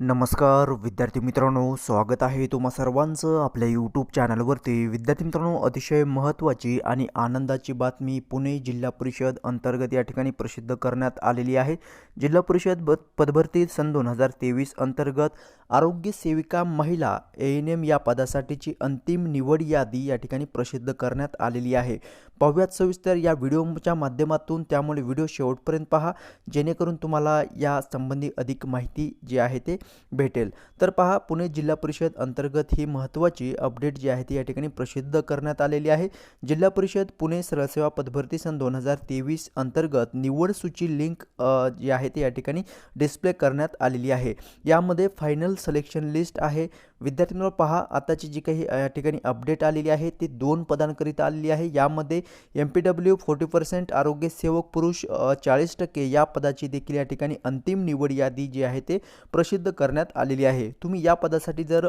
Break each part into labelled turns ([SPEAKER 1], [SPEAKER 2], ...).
[SPEAKER 1] नमस्कार विद्यार्थी मित्रांनो स्वागत आहे तुम्हा सर्वांचं आपल्या यूट्यूब चॅनलवरती विद्यार्थी मित्रांनो अतिशय महत्त्वाची आणि आनंदाची बातमी पुणे जिल्हा परिषद अंतर्गत या ठिकाणी प्रसिद्ध करण्यात आलेली आहे. जिल्हा परिषद ब पदभरती सन दोन हजार तेवीस अंतर्गत आरोग्य सेविका महिला ए एन एम या पदासाठीची अंतिम निवड यादी या ठिकाणी प्रसिद्ध करण्यात आलेली आहे. पाहूयात सविस्तर या व्हिडिओच्या माध्यमातून त्यामुळे व्हिडिओ शेवटपर्यंत पहा. जेणेकरून तुम्हाला या संबंधी अधिक माहिती जी आहे ते भेटेल. तर पहा पुणे जिल्हा परिषद अंतर्गत ही महत्त्वाची अपडेट जी आहे ती या ठिकाणी प्रसिद्ध करण्यात आलेली आहे. जिल्हा परिषद पुणे सरळसेवा पदभरती सन दोन हजार तेवीस अंतर्गत निवड सूची लिंक जी आहे ती या ठिकाणी डिस्प्ले करण्यात आलेली आहे. यामध्ये फायनल सिलेक्शन लिस्ट आहे. विद्यार्थ्यांवर पहा आताची जी काही या ठिकाणी अपडेट आलेली आहे ती दोन पदांकरिता आलेली आहे. यामध्ये M P W forty percent आरोग्य सेवक पुरुष चाळीस टक्के या पदाची देखील या ठिकाणी अंतिम निवड यादी जी आहे ते प्रसिद्ध करण्यात आलेली आहे. तुम्ही या पदासाठी जर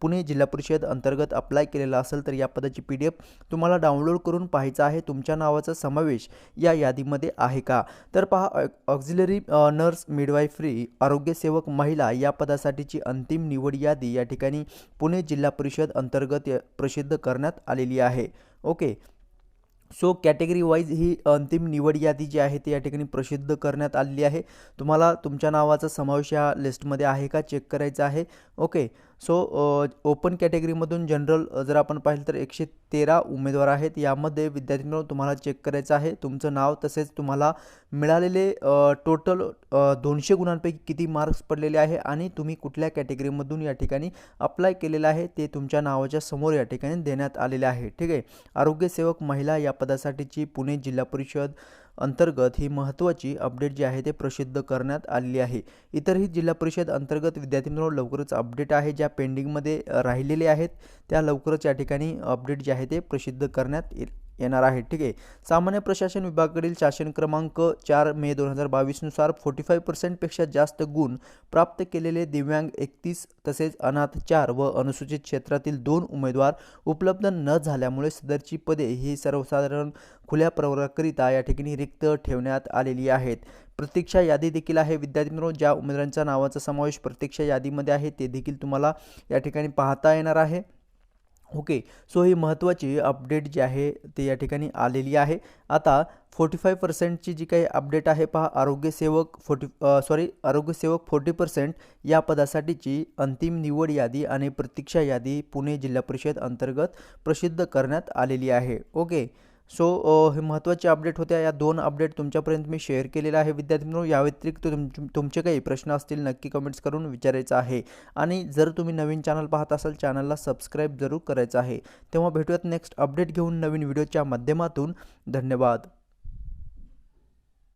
[SPEAKER 1] पुणे जिल्हा परिषद अंतर्गत अप्लाय केलेला असेल तर या पदाची पी डी एफ तुम्हाला डाउनलोड करून पाहायचा आहे. तुमच्या नावाचा समावेश या यादीमध्ये आहे का? तर पहा ऑक्झिलरी नर्स मिडवायफ्री आरोग्यसेवक महिला या पदासाठीची अंतिम निवड यादी या ठिकाणी पुणे जिल्हा परिषद अंतर्गत प्रसिद्ध करण्यात आलेली आहे. ओके. सो कॅटेगरी वाईज ही अंतिम निवड यादी जी आहे ती या ठिकाणी प्रसिद्ध करण्यात आलेली आहे. तुम्हाला तुमच्या नावाचा समावेश या लिस्टमध्ये आहे का? चेक करायचा आहे. ओके सो ओपन कॅटेगरीमधून जनरल जर आपण पाहिलं तर एकशे तेरा उमेदवार आहेत. यामध्ये विद्यार्थ्यांनो तुम्हाला चेक करायचं आहे. तुमचं नाव तसेच तुम्हाला मिळालेले टोटल दोनशे गुणांपैकी किती मार्क्स पडलेले आहे आणि तुम्ही कुठल्या कॅटेगरीमधून या ठिकाणी अप्लाय केलेलं आहे ते तुमच्या नावाच्या समोर या ठिकाणी देण्यात आलेले आहे. ठीक आहे? आरोग्यसेवक महिला या पदासाठीची पुणे जिल्हा परिषद अंतर्गत ही महत्त्वाची अपडेट जी आहे ते प्रसिद्ध करण्यात आलेली आहे. इतरही जिल्हा परिषद अंतर्गत विद्यार्थ्यांवर लवकरच अपडेट आहे ज्या पेंडिंगमध्ये राहिलेले आहेत त्या लवकरच या ठिकाणी अपडेट जे आहे ते प्रसिद्ध करण्यात ये- येणार आहे. ठीक आहे. सामान्य प्रशासन विभागाकडील शासन क्रमांक चार मे दोन हजार बावीसनुसार फोर्टी फाईव्ह पर्सेंटपेक्षा जास्त गुण प्राप्त केलेले दिव्यांग एकतीस तसेच अनाथ चार व अनुसूचित क्षेत्रातील दोन उमेदवार उपलब्ध न झाल्यामुळे सदरची पदे ही सर्वसाधारण खुल्या प्रवर्गाकरिता या ठिकाणी रिक्त ठेवण्यात आलेली आहेत. प्रतीक्षा यादी देखील आहे. विद्यार्थी मित्रांनो ज्या उमेदवारांच्या नावाचा समावेश प्रतीक्षा यादीमध्ये आहे ते देखील तुम्हाला या ठिकाणी पाहता येणार आहे. ओके सो ही महत्त्वाची अपडेट जी आहे ती या ठिकाणी आलेली आहे. आता फोर्टी फाय पर्सेंटची जी काही अपडेट आहे पहा आरोग्यसेवक फोर्टी सॉरी आरोग्यसेवक फोर्टी पर्सेंट या पदासाठीची अंतिम निवड यादी आणि प्रतीक्षा यादी पुणे जिल्हा परिषद अंतर्गत प्रसिद्ध करण्यात आलेली आहे. ओके सो हे महत्त्वाचे अपडेट होत्या या दोन अपडेट तुमच्यापर्यंत मी शेअर केलेला आहे. विद्यार्थी मित्रांनो या व्यतिरिक्त तुम तुमचे काही प्रश्न असतील नक्की कमेंट्स करून विचारायचं आहे. आणि जर तुम्ही नवीन चॅनल पाहत असाल चॅनलला सबस्क्राईब जरूर करायचं आहे. तेव्हा भेटूयात नेक्स्ट अपडेट घेऊन नवीन व्हिडिओच्या माध्यमातून. धन्यवाद.